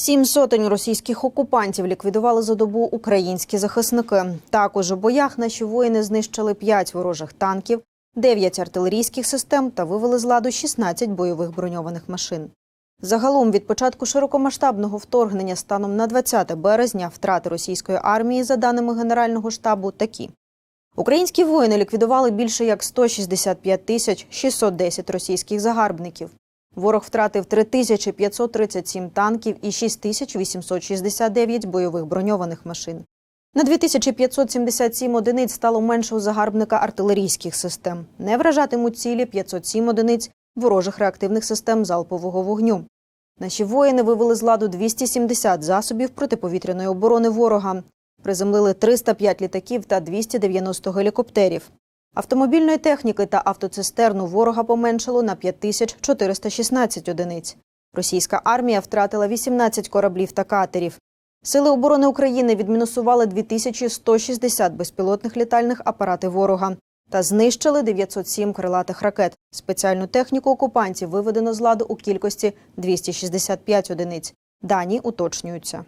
Сім сотень російських окупантів ліквідували за добу українські захисники. Також у боях наші воїни знищили п'ять ворожих танків, дев'ять артилерійських систем та вивели з ладу 16 бойових броньованих машин. Загалом від початку широкомасштабного вторгнення станом на 20 березня втрати російської армії, за даними Генерального штабу, такі. Українські воїни ліквідували більше як 165 тисяч 610 російських загарбників. Ворог втратив 3537 танків і 6869 бойових броньованих машин. На 2577 одиниць стало менше у загарбника артилерійських систем. Не вражатимуть цілі 507 одиниць ворожих реактивних систем залпового вогню. Наші воїни вивели з ладу 270 засобів протиповітряної оборони ворога. Приземлили 305 літаків та 290 гелікоптерів. Автомобільної техніки та автоцистерну ворога поменшало на 5416 одиниць. Російська армія втратила 18 кораблів та катерів. Сили оборони України відмінусували 2160 безпілотних літальних апаратів ворога та знищили 907 крилатих ракет. Спеціальну техніку окупантів виведено з ладу у кількості 265 одиниць. Дані уточнюються.